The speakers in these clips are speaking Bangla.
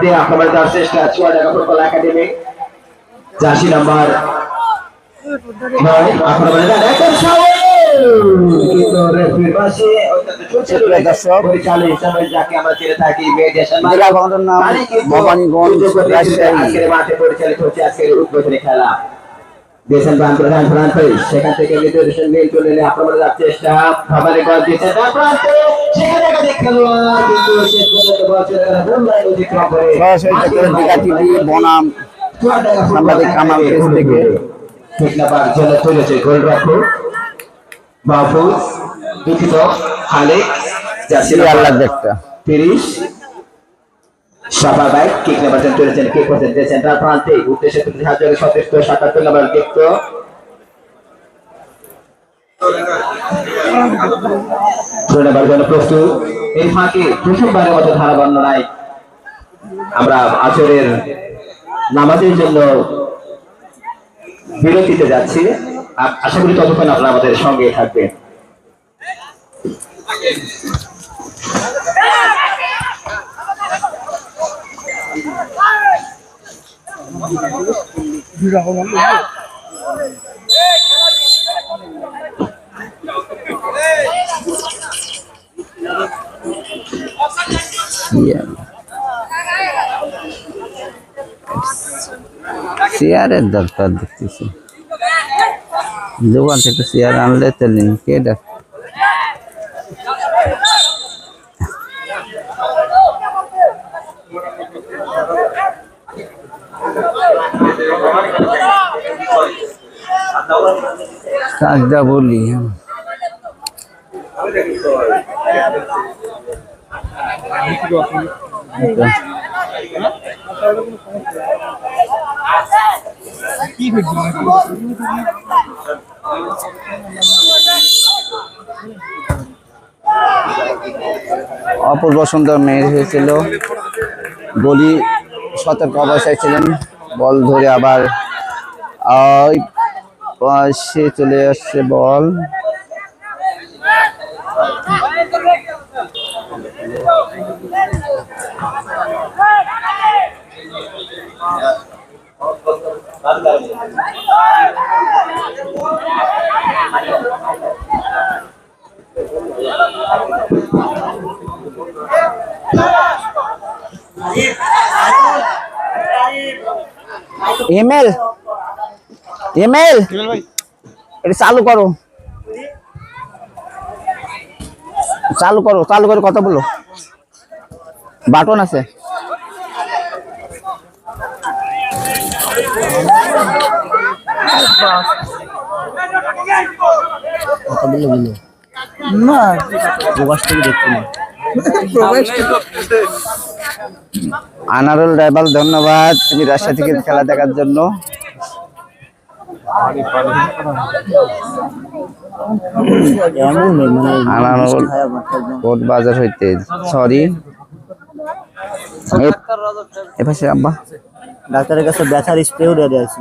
দিয়ে আক্রমণ দেওয়ার চেষ্টা Chuadanga football academy. Jersey number নয় নাম ভবানীগঞ্জ, রাজশাহী। মাঠে পরিচালিত হচ্ছে আজকের উদ্বোধনী খেলা। দিয়েছেন বান প্রধান প্রান্তে সেখান থেকে নির্দেশন নিয়ে চলে এলে আক্রমণে যাওয়ার চেষ্টা দিয়েছে প্রান্তে সেখানে কিন্তু শেষ পর্যন্ত গেল গোল অতিক্রম করে সরাসরি দেখলেন বনাম সাংবাদিক কামাল পেজ থেকে। ঠিক নাম্বার জন্য তুলেছে গোলরক্ষক মাহফুজ দুঃখিত খালেক জার্সি আল্লাহ দেখটা তিরিশ সাফা বাইক কিক নাম্বার টেন তুলেছেন কে করছেন যে সেন্টার প্রান্তে উদ্দেশ্যে দেখত ছয় নাম্বার জন্য প্রস্তুত এই ফাঁকে প্রথমবারের মতো ধারা বর্ণনায় আমরা আচরের নামাজের জন্য বিরতিতে যাচ্ছি। আশা করি ততক্ষণ আপনারা আমাদের সঙ্গে থাকবেন। চেয়ারের দরকার দেখতেছি দোকান থেকে চেয়ার আনলে তো নেই কে কাজটা বলি হ্যাঁ। অপূর্ব সুন্দর মেয়ে হয়েছিল গলি সতর্ক অবস্থায় ছিলেন। বল ধরে আবার ওই চলে আসছে বল। এমএল এমএল এটা চালু করো। চালু করো চালু করে কথা বলো। বাটন আছে। না। প্রবাস থেকে দেখছি না। আনারুল ড্রাইভার ধন্যবাদ। তুমি রাজশাহী থেকে খেলা দেখার জন্য। মানে আনারুল। কোট বাজার হইতে সরি এপাশে আব্বা। ডাক্তারের কাছে ব্যথার দিয়েছি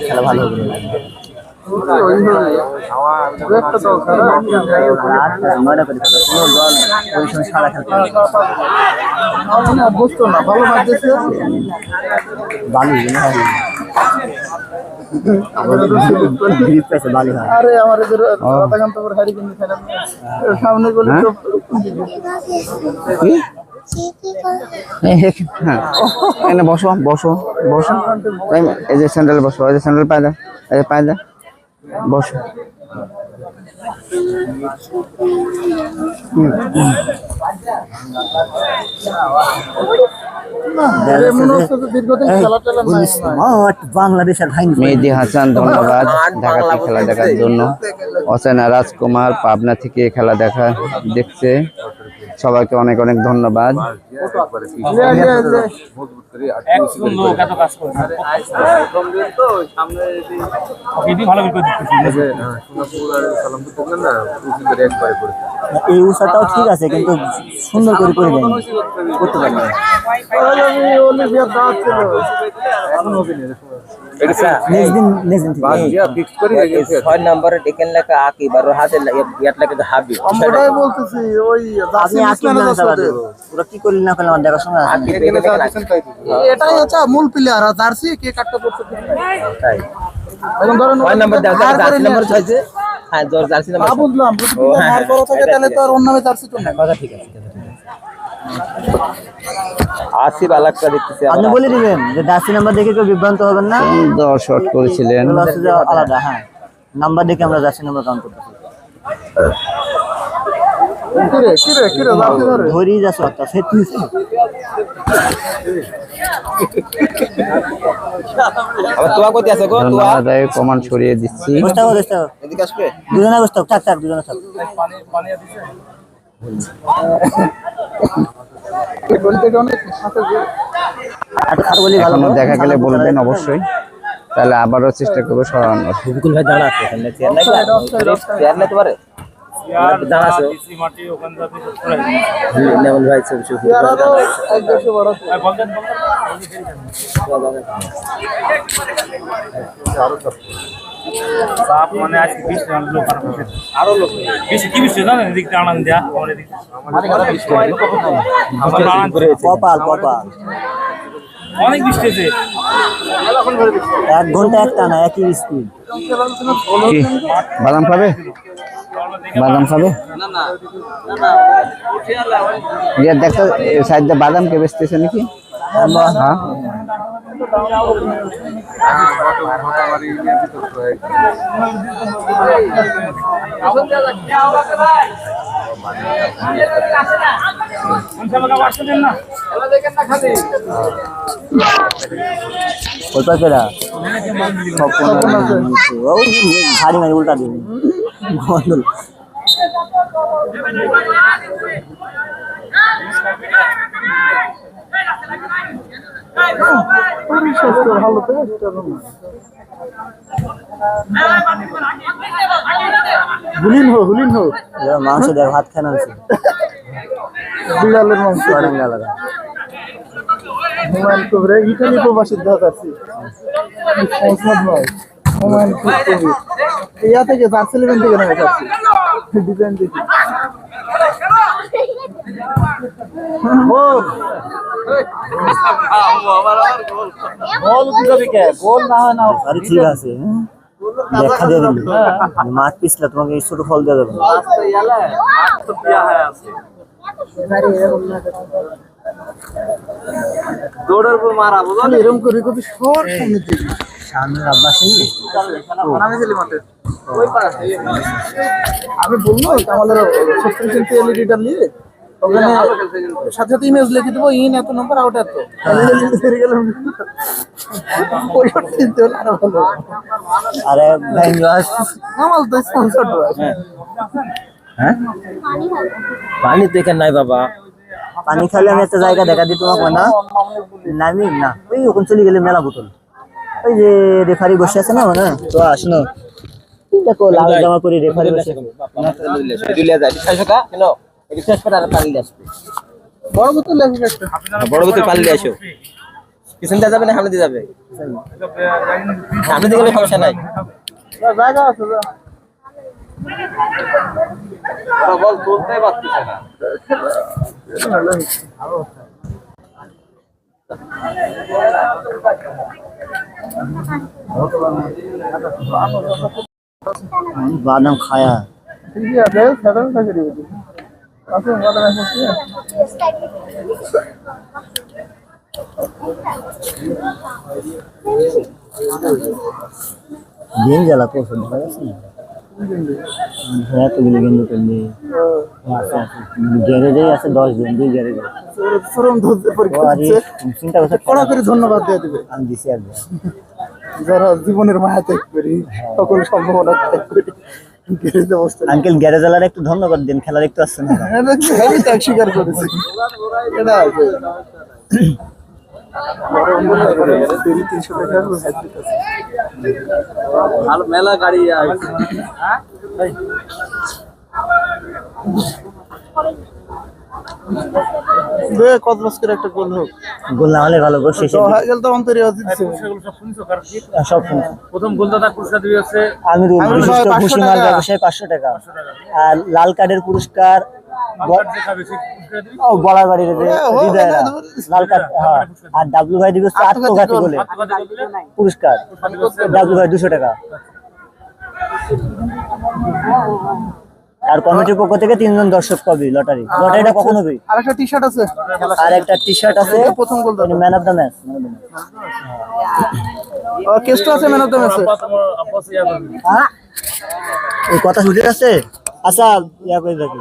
খেলা ভালো হবে না। আটটা, নয়টা করে খেলা। কোনো দল ওই সময় সারা খেলতে পারে না। বালি না। আমাদের গ্রিপ পেয়েছে বালি আরে আমার এদের রাধাকান্তপুর হারি কিন্তু খেলাম সামনে এখানে বসো বসো বসো। এই যে স্যান্ডেল বসো এই যে স্যান্ডেল পায়ে দাও এই যে পায়ে দাও। বসো। মেহেদি হাসান ধন্যবাদ। ঢাকা থেকে খেলা দেখার জন্য। অচেনা রাজকুমার পাবনা থেকে খেলা দেখা দেখছে। সবাইকে অনেক অনেক ধন্যবাদ এই উষাটাও ঠিক আছে কিন্তু সুন্দর করে করে দেয়নি করতে পারি আচ্ছা, ছয় নম্বরে ডেকেন লেখা হাতে লেখা হাবি। ওটাই বলতেছি ওই না ওরা কি করলি না করলে আমার দেখাশোনা। এটাই হচ্ছে মূল প্লেয়ার আর জার্সি কে কাটটা করছে তাই। এখন ধরেন ছয় নম্বর জার্সি। হ্যাঁ জার্সি বুঝলাম থাকে তাহলে তো আর অন্য জার্সি তো না কথা ঠিক আছে কথা ঠিক আছে। আসিফ আলাকটা দেখতেছি আপনি বলে দিবেন যে দাসি নাম্বার দেখে কেউ বিভ্রান্ত হবেন না? শট করেছিলেন। আলাদা হ্যাঁ। নাম্বার দেখে আমরা দাসি নাম্বার কাউন্ট করতেছি কিরে কিরে কিরে জার্সি ধরে। ধরেই যাচ্ছে একটা সে তুই আবার তোয়া কোথায় আছে গো তোয়া। ধন্যবাদ কমান ছড়িয়ে দিচ্ছি। বসতে হবে বসতে হবে এদিকে আসবে? দুজনে বসতে হবে থাক থাক দুজনে থাক। দেখা গেলে বলবেন অবশ্যই। তাহলে আবারও চেষ্টা করব সরানোর। বিপুল ভাই দাঁড়া আছে চেয়ার দাঁড়া আছে। ভাই এক। সাপ মানে আজকে বিশ জন লোক আর বসে। আরও লোক। বেশি কি বেশি জানেন এদিকটা আনান দেয়া? আমার এদিকে কপাল কপাল অনেক বৃষ্টি হয়েছে। এক ঘণ্টা একটা না একই স্পিড কি? বাদাম খাবে? বাদাম খাবে? ইয়ে দেখো সাইড দিয়ে বাদাম কে বেচতেছে নাকি? হ্যাঁ? কত কেডা ভারী মারি উল্টা দিন গন্ডল স্বাস্থ্য ভালো তো। হুলিন হো হুলিন হো মাংস দেয় ভাত খানা হয়েছে বিড়ালের মাংস। আলাদা। হুমায়ুন কবির ইটালি প্রবাসীর যাচ্ছে মোহাম্মদ নয় হুমায়ুন কবির। ইয়া থেকে জার্সি ইলেভেন থেকে নেমে যাচ্ছে ডিজাইন দেখি গোল গোল দিতে কে গোল না হয় না আরে ঠিক আছে হ্যাঁ? দেখা দিয়ে দিবি। মাছ পিছলে তোমাকে এই ছোট ফল দিয়ে দেবো। খালি এরকম করে কত শর্ট সামনে দিকে সামনে আব্বা আমি বলব আমাদের এলইডিটা নিয়ে? ওখানে সাথে সাথে ইমেজ লিখে দেবো ইন এত নম্বর আউট এত আরও ব্যাঙ্গাস আমার তো স্পন্সর পানি তো এখানে নাই বাবা পানি খাইলে আমি একটা জায়গা দেখা দিই তোমাকে না নামি না ওই ওখানে চলে গেলে মেলা বোতল ওই যে রেফারি বসে আছে না মানে তো আস না এই দেখো লাল জামা পরে রেফারি বসে বিশ্বাস করে আর পানি আসবে। বড় বোতল লাগবে একটা। বড় বোতল পাল্লে আসো। পিছন দিয়ে যাবে না সামনে দিয়ে যাবে? সামনে দিয়ে গেলে সমস্যা নাই। জায়গা আছে বল তুলতে পারতেছে না। বাদাম খায়া। ঠিকই আছে সাধারণ থাকে যাচ্ছে না? হ্যাঁ তো গেলে গেন্দু করলি গ্যারেজে আছে দশ দিন দুই গ্যারেজে। চরম ধৈর্য পরীক্ষা আরে দিচ্ছে। চিন্তা করছে কড়া করে ধন্যবাদ দিয়ে দিবে। আমি দিছি আর যারা জীবনের মায়া ত্যাগ করি সকল সম্ভাবনা ত্যাগ করি। আঙ্কেল গ্যারেজ ওয়ালার একটু ধন্যবাদ দিন খেলা দেখতে আসছে না? আমি ত্যাগ স্বীকার করেছি। হ্যাঁ আর মেলা গাড়ি দে কত একটা গোল হোক। গোল না হলে ভালো গোল শেষে তো হয়ে গেল তো অন্তরে অজিত সেগুলো সব শুনছো কার কি? সব শুনছি। প্রথম গোলদাতা পুরস্কার দিবে হচ্ছে বিশিষ্ট ভূষিমাল ব্যবসায়ী পাঁচশো টাকা। আর লাল কার্ডের পুরস্কার বলার বাড়ির। লাল কার্ড হ্যাঁ আর ডাব্লু ভাই আত্মঘাতী বলে পুরস্কার। ডাব্লু ভাই দুশো টাকা। আর কমিটির পক্ষ থেকে তিনজন দর্শক পাবি লটারি। লটারিটা কখন হবে আর একটা টি শার্ট আছে। আর একটা টি শার্ট আছে প্রথম গোল দাও ম্যান অফ দা ম্যাচ ও কেস্টো আছে ম্যান অফ দ্য ম্যাচ ইয়া এই কথা শুনতে আছে আচ্ছা ইয়া করে দেখি।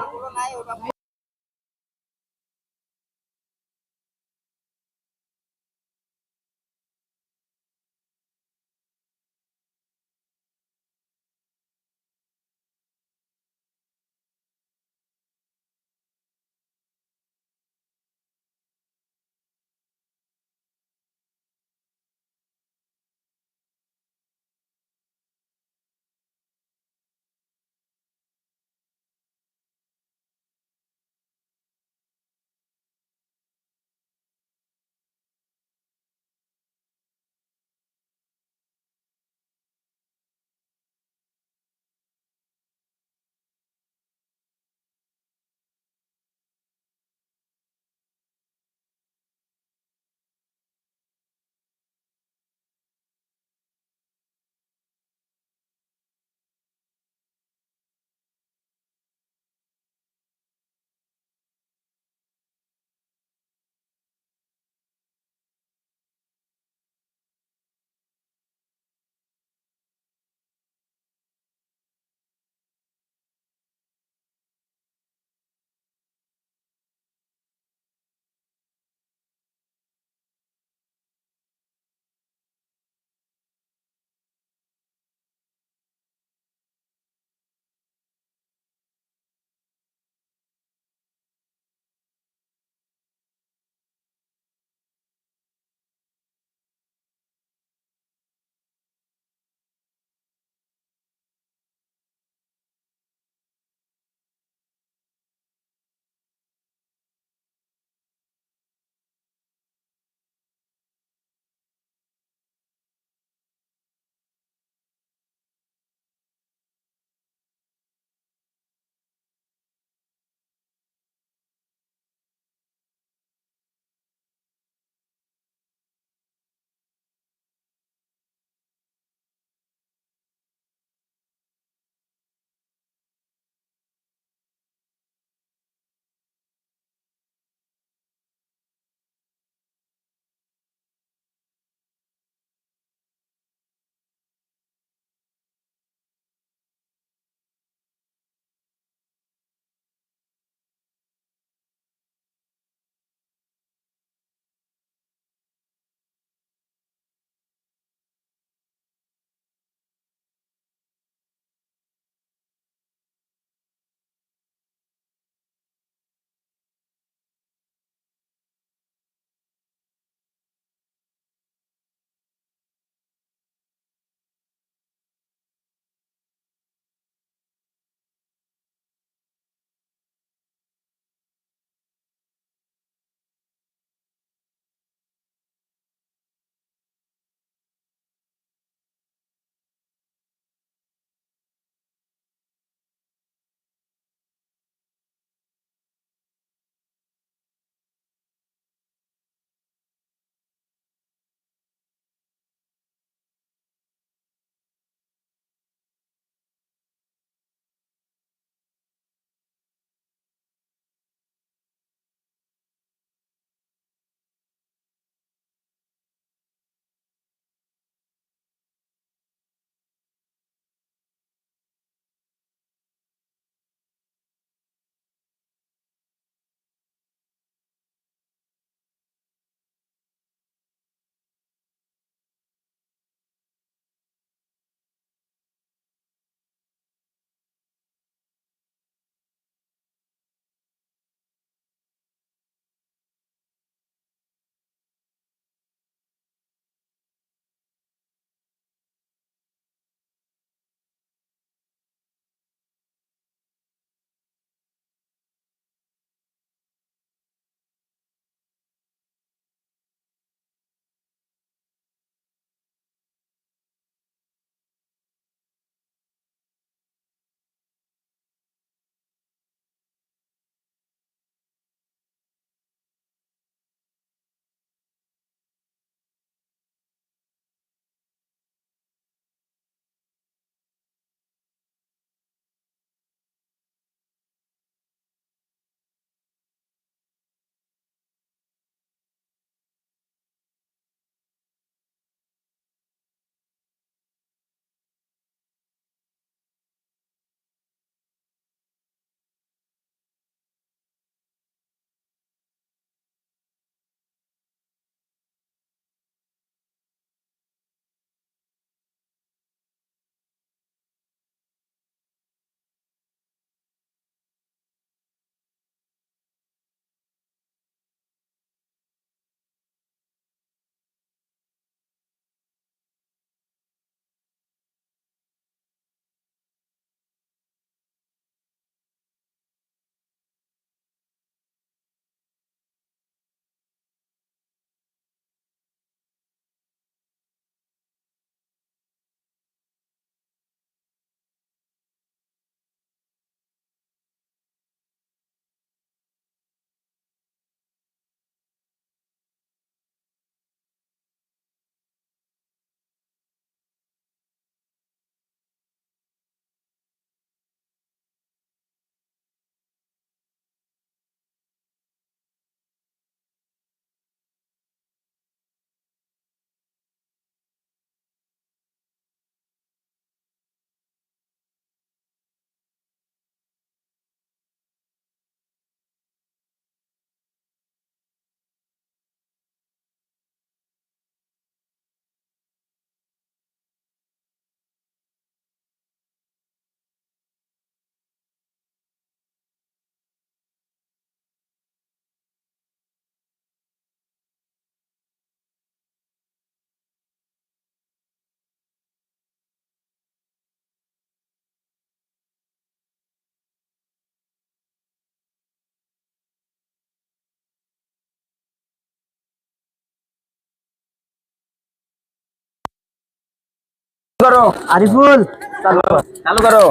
করো। আরিফুল চালু করো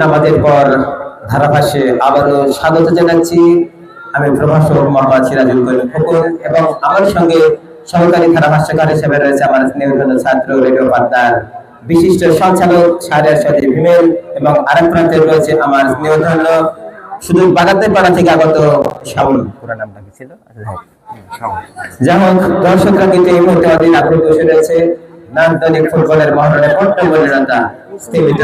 নামাজের পর ধারাভাষ্যে আবারও স্বাগত জানাচ্ছি। আমি প্রভাষক মোহাম্মদ সিরাজুল করিম এবং আমার সঙ্গে সহকারী ধারাভাষ্যকার হিসেবে রয়েছে আমার স্নেহধন্য ছাত্র রেডিও পার্টনার বিশিষ্ট সঞ্চালক সারিয়ার সাথে ভিমেল এবং আরেক প্রান্তে রয়েছে আমার স্নেহধন্য শুধু বাগাতে পাড়া থেকে আগত শামুল পুরো নামটা কি ছিল? যাই হোক দর্শকরা কিন্তু এই মুহূর্তে অধীন আগ্রহ বসে রয়েছে। নান্দনিক ফুটবলের মহরণে স্থিমিত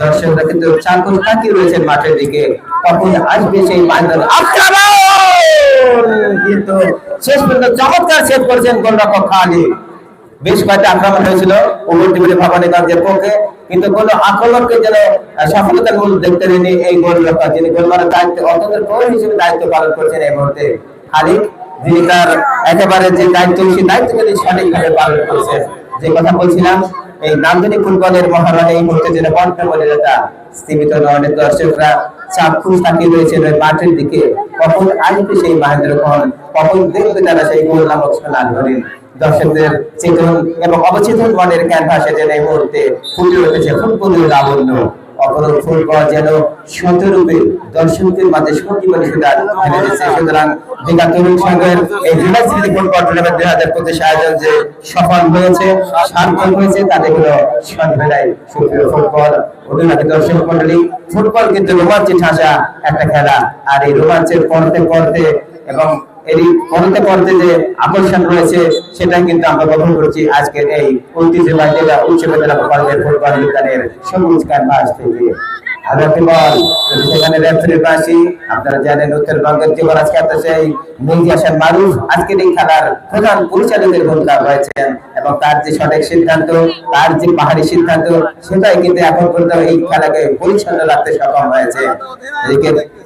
দর্শকরা কিন্তু চাকুর তাকিয়ে রয়েছেন মাঠের দিকে। কখন আসবে সেই মাইদান আক্রমণ কিন্তু শেষ পর্যন্ত চমৎকার সেভ করেছেন গোলরক্ষক খালিদ। বেশ কয়েকটা আক্রমণ হয়েছিল। উভয় টিমের ভবানীগঞ্জের পক্ষে। কিন্তু কোনো আক্রমণকে যেন সফলতার মূল দেখতে পারেনি এই গোলরক্ষক যিনি গোলমারের দায়িত্ব অন্তত কোচ হিসেবে দায়িত্ব পালন করছেন এই মুহূর্তে খালিদ। যিনি তার একেবারে যে দায়িত্ব, সেই দায়িত্বগুলি সঠিকভাবে পালন করছেন। যে কথা বলছিলাম, এই নান্দনিক ফুটবলের মহারণে এই মুহূর্তে যেন কণ্ঠবলীলতা স্থিমিত নয়নের দর্শকরা চাক্ষুষ তাকিয়ে রয়েছেন ওই মাঠের দিকে। কখন আসবে সেই মহেন্দ্র খন কখন দেখবে তারা সেই গোল নামক সোনার হরিণ দর্শকদের চেতন এবং অবচেতন মনের ক্যানভাসে যেন এই মুহূর্তে ফুটে উঠেছে লাবণ্য। অপরূপ ফুটবল যেন শতরূপে দর্শকদের মাঝে ফেলে দিচ্ছে। সুতরাং একটা খেলা। আর এই রোমাঞ্চের পড়তে পড়তে এবং পড়তে যে আকর্ষণ রয়েছে, সেটা কিন্তু আমরা গ্রহণ করছি আজকের এই ঐতিহ্যবাহী জেলা উচ্চ ফুটবল থেকে। এই ভূমিকা এবং তার যে সঠিক সিদ্ধান্ত, তার যে পাহাড়ি সিদ্ধান্ত, সেটাই কিন্তু এখন এই রাখতে সক্ষম হয়েছে।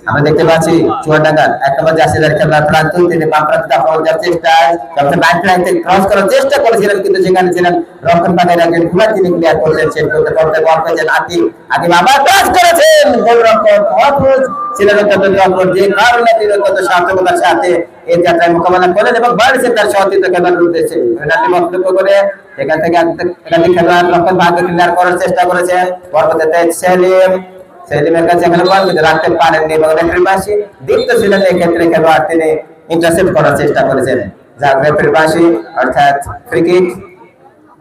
আমরা দেখতে পাচ্ছি চুয়াডাঙ্গার এক নম্বর জাসিদার খেলার প্রান্ত তিনি বাম প্রান্তে আক্রমণ করার চেষ্টায় ডক্টর ব্যাংক লাইন থেকে ক্রস করার চেষ্টা করেছিলেন, কিন্তু সেখানে ছিলেন রক্ষণ পাকের একজন খুলা তিনি ক্লিয়ার করছেন শেষ করতে করতে বল পেয়েছেন আতিম আতিম আবার ক্রস করেছেন গোলরক্ষক মহফুজ ছিলেন অত্যন্ত তৎপর যে কারণে তিনি অত্যন্ত সার্থকতার সাথে এই যাত্রায় মোকাবেলা করেন এবং বাড়িছেন তার সহযোগিতা খেলার উদ্দেশ্যে পেনাল্টি বক্তব্য করে এখান থেকে একাধিক খেলোয়াড় রক্ষণ ভাগ্য ক্লিয়ার করার চেষ্টা করেছেন। পরবর্তীতে সেলিম, সেলিমের কাছে এখানে বল রাখতে পারেননি এবং রেফারির পাশে দীপ্ত ছিলেন এই ক্ষেত্রে খেলোয়াড় তিনি। ইন্টারসেপ্ট করার চেষ্টা করেছেন যাক রেফারির পাশে অর্থাৎ ক্রিকেট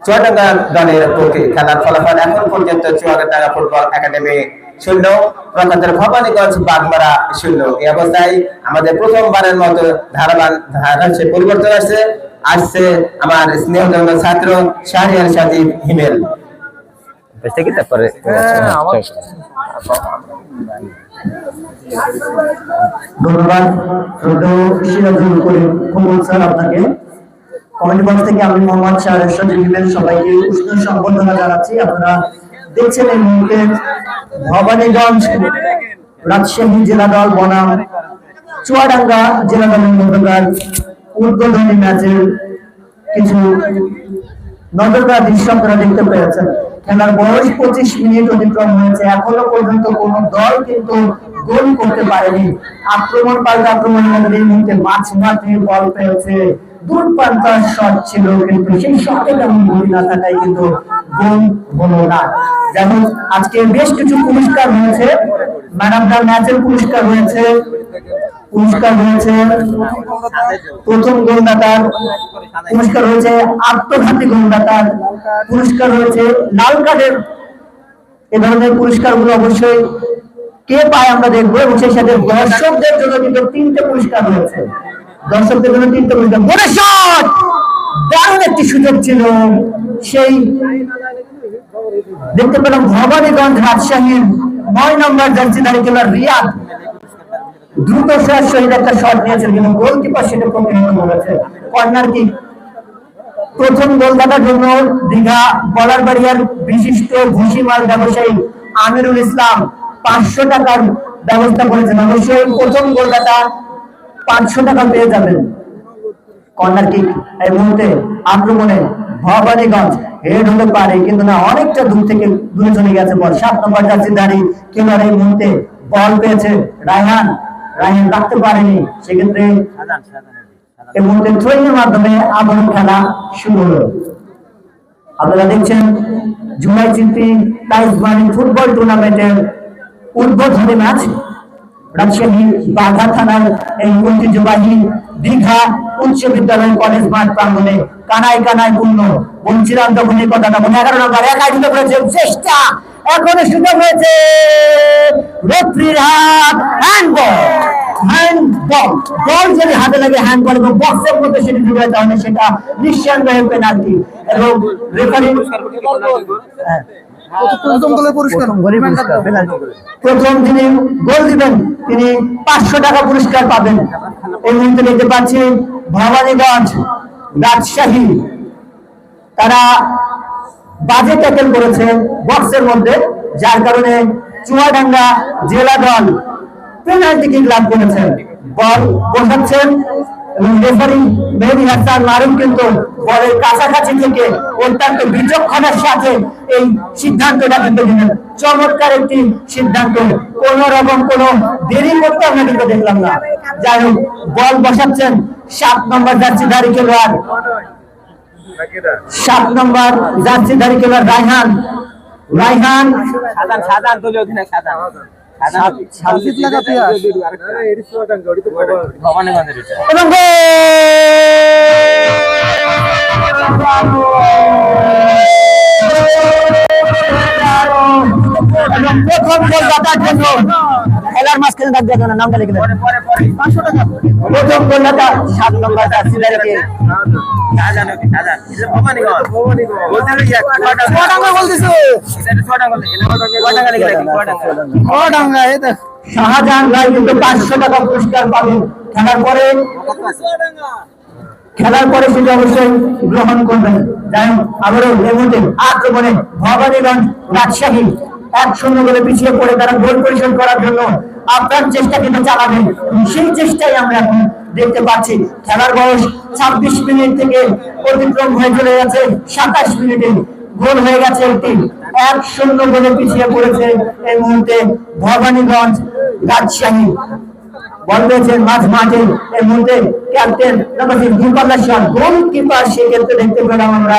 চুয়াডাঙ্গা দলের পক্ষে খেলার ফলাফল এখন পর্যন্ত চুয়াডাঙ্গা ফুটবল একাডেমি শূন্য প্রকাশের ভবানীগঞ্জ বাগমারা শূন্য। এই অবস্থায় আমাদের প্রথমবারের মতো ধারাবান ধারাংশে পরিবর্তন আসছে। আসছে আমার ছাত্র শাহরিয়ার সাথী হিমেল। বেশ থেকে তারপরে ধন্যবাদ। আপনাকে। কমেন্ট বক্স থেকে আমি মোহাম্মদ শাহরের সজিবের সবাইকে উষ্ণ সম্বর্ধনা জানাচ্ছি। আপনারা দেখছেন এই মুহূর্তে ভবানীগঞ্জ, রাজশাহী জেলা দল বনাম, চুয়াডাঙ্গা জেলা দলের মধ্যকার উদ্বোধনী ম্যাচের কিছু নজরদার দৃশ্য আপনারা দেখতে পেয়েছেন। খেলার বয়স পঁচিশ মিনিট অতিক্রম হয়েছে। এখনও পর্যন্ত কোন দল কিন্তু গোল করতে পারেনি। আক্রমণ আক্রমণের মধ্যে মাছ মাঠে বল পেয়েছে। যেমন আজকে বেশ কিছু পুরস্কার হয়েছে। ম্যান অফ দ্য ম্যাচের পুরস্কার হয়েছে। পুরস্কার হয়েছে। প্রথম গোলদাতার পুরস্কার হয়েছে আত্মঘাতী গোলদাতার পুরস্কার হয়েছে লাল কার্ডের। এ ধরনের পুরস্কারগুলো অবশ্যই কে পায় আমরা দেখব এবং সেই সাথে দর্শকদের জন্য কিন্তু তিনটে পুরস্কার রয়েছে। দর্শকদের জন্য তিনটে পুরস্কার। বড় দারুণ একটি সুযোগ ছিল। সেই দেখতে পেলাম ভবানীগঞ্জ রাজশাহীর নয় নম্বর জার্সিধারী খেলার রিয়াদ। দ্রুত শেষ সহিত একটা শট নিয়েছেন কিন্তু গোলকিপার সেটা প্রতিহত করেছে কর্নার কিক প্রথম গোলদাতার জন্য দীঘা বলার বাড়িয়ার বিশিষ্ট ভুসিমাল ব্যবসায়ী আমিরুল ইসলাম পাঁচশো টাকার ব্যবস্থা করেছেন। অবশ্যই প্রথম গোলদাতা পাঁচশো টাকা পেয়ে যাবেন। কর্নার কিক এই মুহূর্তে আক্রমণে ভবানীগঞ্জ হেড হতে পারে, কিন্তু না, অনেকটা দূর থেকে দূরে চলে গেছে বল। সাত নম্বর জার্সিধারী খেলোয়াড় এই মুহূর্তে বল পেয়েছে রায়হান। রায়হান রাখতে পারেনি, সেক্ষেত্রে এই মুহূর্তে মাধ্যমে আবারও খেলা শুরু হলো। আপনারা দেখছেন জুলাই মানি ফুটবল টুর্নামেন্টের উদ্বোধনী ম্যাচ। রাজশাহী বাঘা থানার এই ঐতিহ্যবাহী দীঘা উচ্চ বিদ্যালয় কলেজ মাঠ প্রাঙ্গণে কানায় কানায় পূর্ণ। বলছিলাম তখন এই কথাটা মনে এগারো নম্বর চেষ্টা এখনও সুযোগ হয়েছে রেফরির হাত হ্যান্ডবল হ্যান্ডবল বল যদি হাতে লাগে হ্যান্ডবল এবং বক্সের মধ্যে সেটি ঢুকে তাহলে সেটা নিঃসন্দেহে পেনাল্টি এবং রেফারি প্রথম যিনি গোল দিবেন তিনি পাঁচশো টাকা পুরস্কার পাবেন। এই মুহূর্তে দেখতে পাচ্ছি ভবানীগঞ্জ রাজশাহী। তারা বাজে ট্যাকেল করেছে বক্সের মধ্যে, যার কারণে চুয়াডাঙ্গা জেলা দল পেনাল্টি কিক লাভ করেছেন। বল বসাচ্ছেন রেফারি মেহেদি হাসান মারুফ কিন্তু বলের কাছাকাছি থেকে অত্যন্ত বিচক্ষণের সাথে এই সিদ্ধান্তটা কিন্তু দিলেন। চমৎকার একটি সিদ্ধান্ত। কোন রকম কোন দেরি করতে আমরা কিন্তু দেখলাম না। যাই হোক, বল বসাচ্ছেন সাত নম্বর জার্সিধারী খেলোয়াড় সাত নম্বর জার্সিধারী খেলোয়াড় রায়হান। রায়হান। এবং এবং প্রথম গোলদাতার জন্য খেলার মাঝখানে নামটা লিখে প্রথম সাত নম্বর শাহজাহান ভাই কিন্তু পাঁচশো টাকা পুরস্কার পাবেন খেলার পরে খেলার পরে সেটা অবশ্যই গ্রহণ করবেন। যাই হোক আবারও এই আক্রমণে ভবানীগঞ্জ রাজশাহী এক শূন্য গোলে পিছিয়ে পড়ে তারা গোল পরিশোধ করার জন্য আপ্রাণ চেষ্টা কিন্তু চালাবেন সেই চেষ্টাই আমরা এখন দেখতে পাচ্ছি। খেলার বয়স ছাব্বিশ মিনিট থেকে অতিক্রম হয়ে চলে গেছে। সাতাশ মিনিটে গোল হয়ে গেছে একটি। এক শূন্য গোলে পিছিয়ে পড়েছে এই মুহূর্তে ভবানীগঞ্জ রাজশাহী। ক্যাপ্টেন গোলকিপার সেক্ষেত্রে দেখতে পেলাম আমরা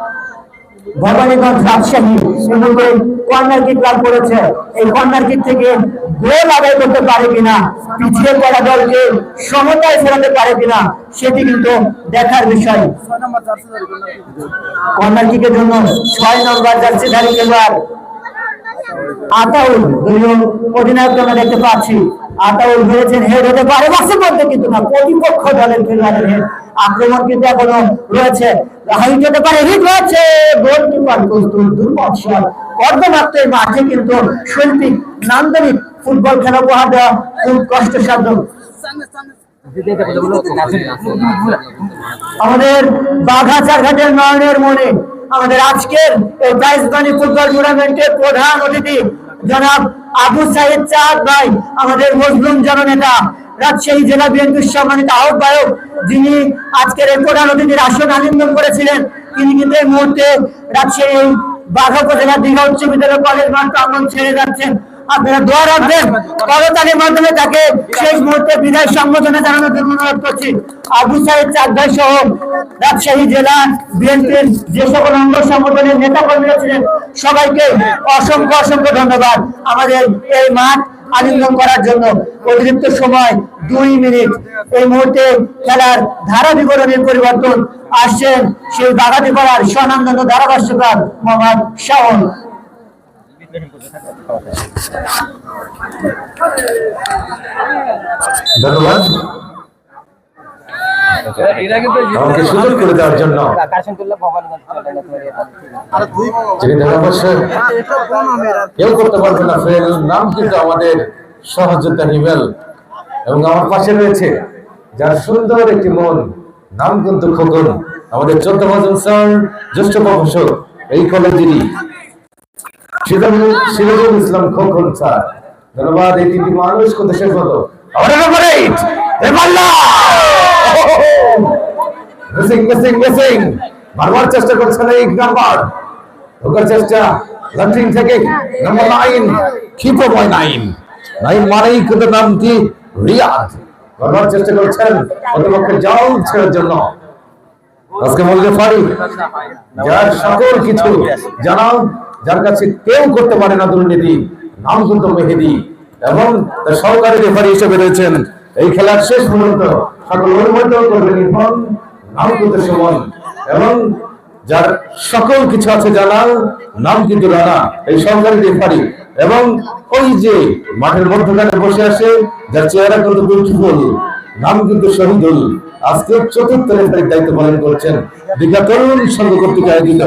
ভবানীগঞ্জ রাজশাহী সেগুলোকে কর্নার কিক লাভ করেছে। এই কর্নার কিক থেকে গোল আদায় করতে পারে কিনা, পিছিয়ে পড়া দলকে সমতায় ফেরাতে পারে কিনা, সেটি কিন্তু দেখার বিষয়। কর্নার কিকের জন্য ছয় নম্বর জার্সিধারী খেলোয়াড় আতাউল দলীয় অধিনায়ক আমরা দেখতে পাচ্ছি। আতাউল ধরেছেন হেড হতে পারে মধ্যে কিন্তু না, প্রতিপক্ষ দলের খেলোয়াড়ের হেড আক্রমণ কিন্তু এখনও রয়েছে। হাইট হতে পারে হিট রয়েছে গোলকিপার প্রস্তুত দুর্বল শট মাঠে কিন্তু শৈল্পিক নান্দনিক ফুটবল খেলা উপহার দেওয়া খুব কষ্টসাধ্য। আমাদের বাঘাচারঘাটের নয়নের মনে আমাদের আজকের এই প্রাইজ মানি ফুটবল টুর্নামেন্টের প্রধান অতিথি জনাব আবু সাহেব চাঁদ ভাই, আমাদের মজলুম জননেতা, রাজশাহী জেলা বিএনপির সম্মানিত আহ্বায়ক, যিনি আজকের এই প্রধান অতিথির আসন আলিঙ্গন করেছিলেন, তিনি কিন্তু এই মুহূর্তে রাজশাহী বাঘা উপজেলা দীঘা উচ্চ বিদ্যালয় কলেজ মাঠ প্রাঙ্গন ছেড়ে যাচ্ছেন। সবাইকে অসংখ্য অসংখ্য ধন্যবাদ। আমাদের এই মাঠ আলিঙ্গন করার জন্য অতিরিক্ত সময় দুই মিনিট। এই মুহূর্তে খেলার ধারা বিবরণের পরিবর্তন আসছেন সেই বাগাতি পাড়ার স্বনামদন্ড ধারাভাষ্যকার মোহাম্মদ শাওন। ধন্যবাদ। আমাকে সুযোগ করে দেওয়ার জন্য। কাশিমতুল্লাহ ভবানীগঞ্জ যেখানে অবশ্যই কেউ করতে পারবে না ফেল নাম কিন্তু আমাদের সহযোদ্ধা হিমেল এবং আমার পাশে রয়েছে যার সুন্দর একটি মন নাম কিন্তু খোকন। আমাদের চোদ্দ মাজন স্যার জ্যেষ্ঠ প্রফেসর এই কলেজেরই সিরাজুল সিরাজুল ইসলাম খোকন স্যার। ধন্যবাদ, এই তিনটি মানুষ কত শেষ হতো বারবার চেষ্টা করছেন এই নাম্বার ঢোকার চেষ্টা লাফটিং থেকে number nine keeper boy nine nine মানেই কিন্তু নামটি রিয়াদ। বারবার চেষ্টা করছেন প্রতিপক্ষের জাল ছেড়ার জন্য। আজকে বলতে পারি, যার সকল কিছু জানাও যার কাছে কেউ করতে পারে না দুর্নীতি, নাম কিন্তু মেহেদি। এবং তার সহকারী রেফারি হিসেবে রয়েছেন এই খেলার শেষ পর্যন্ত সকল অনুমোদিত করবেন এবং যার সকল কিছু আছে জানার নাম কিন্তু রানা, এই সহকারী রেফারি এবং ওই যে মাঠের মধ্যখানে বসে আসে যার চেহারা কিন্তু বিউটিফুল নাম কিন্তু শহীদুল। আজকে চতুর্থ রেফারির দায়িত্ব পালন করছেন দীঘা তরুণ সংঘ কর্তৃক আয়োজিত।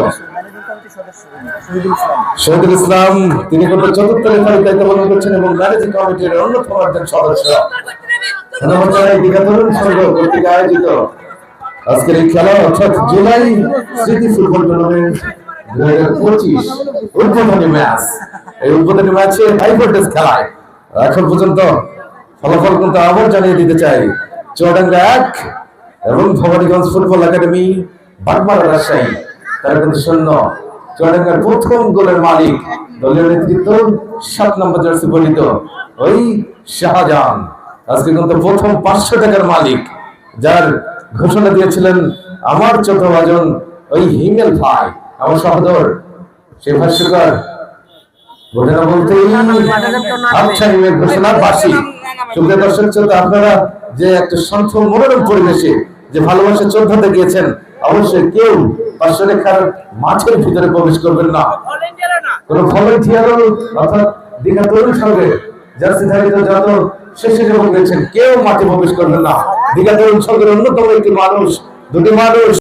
শহীদুল ইসলাম, তিনি কিন্তু চতুর্থ রেফারির দায়িত্ব পালন করছেন এবং ম্যানেজিং কমিটির অন্যতম একজন সদস্য। এখন ফলাফল কিন্তু আবার জানিয়ে দিতে চাই, চুয়াডাঙ্গা এক এবং ভবানীগঞ্জ ফুটবল একাডেমি রাজশাহী। তারা কিন্তু শূন্য। চুয়াডাঙ্গার প্রথম গোলের মালিক, দলীয় নেতৃত্ব, সাত নম্বর জার্সি বলিত ওই শাহজাহান। আজকে কিন্তু প্রথম পাঁচশো টাকার মালিক, যার ঘোষণা দিয়েছিলেন আমার ছোট ভাজন ওই হিমেল ভাই, আমার সহদর, সে ভাষ্যকার ঘটনা বলতেই আচ্ছা হিমেল ঘোষণার বাসী। সুবিধা দর্শক আপনারা যে একটা শান্ত মনোরম পরিবেশে, যে ভালোবাসা চোদ্দতে গিয়েছেন অবশ্যই কেউ রেখার মাছের ভিতরে প্রবেশ করবেন না। কোন ভলেন্টিয়ারও অর্থাৎ দীঘা তরুণ সঙ্গে কেউ মাঠে প্রবেশ করবেন না। দীঘা তরুণ সঙ্গের অন্যতম একটি মানুষ, দুটি মানুষ